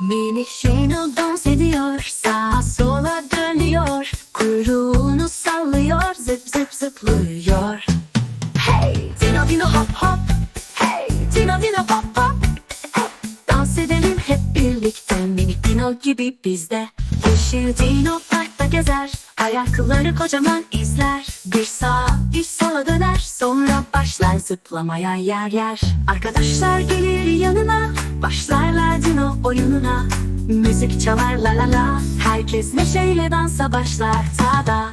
Menişeno dans ediyor Sağa sola dönüyor. Kuyruğunu sallıyor Zıp zıp zıplıyor. Hey Dino dino hop hop. Hey Dino dino hop hop. Dans edelim hep birlikte Minik dino gibi bizde. Yeşil dino parkta gezer. Ayakları kocaman izler. Bir sağa bir sola döner. Sonra başlar zıplamaya yer yer. Arkadaşlar gelir yanına. Başlarlar Dino oyununa. Müzik çalar la la la. Herkes neşeyle dansa başlar tada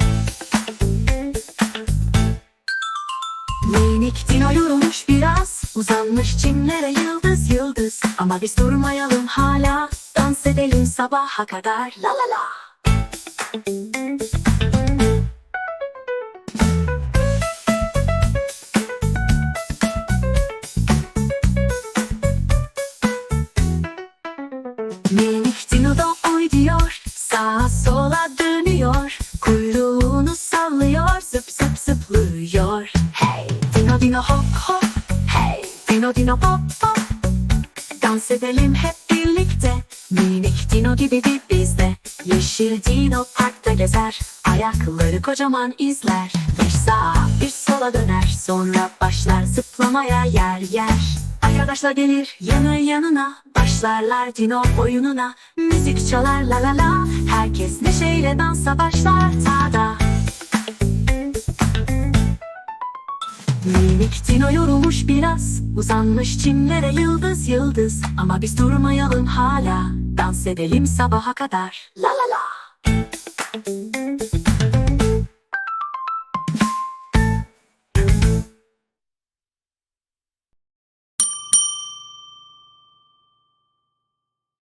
Minik Dino yorulmuş biraz. Uzanmış çimlere yıldız yıldız. Ama biz durmayalım hala. Dans edelim sabaha kadar. La la la Minik Dino da oynuyor Sağa sola dönüyor Kuyruğunu sallıyor Zıp zıp zıplıyor. Hey Dino Dino hop hop Hey Dino Dino hop hop Dans edelim hep birlikte Minik Dino gibi bir biz de Yeşil Dino parkta gezer Ayakları kocaman izler. Bir sağa bir sola döner Sonra başlar zıplamaya yer yer. Arkadaşlar gelir yanı yanına Başlarlar Dino oyununa. Müzik çalar la la la Herkes neşeyle dansa başlar tada Minik Dino yorulmuş biraz Uzanmış çimlere yıldız yıldız. Ama biz durmayalım hala Dans edelim sabaha kadar. La la la.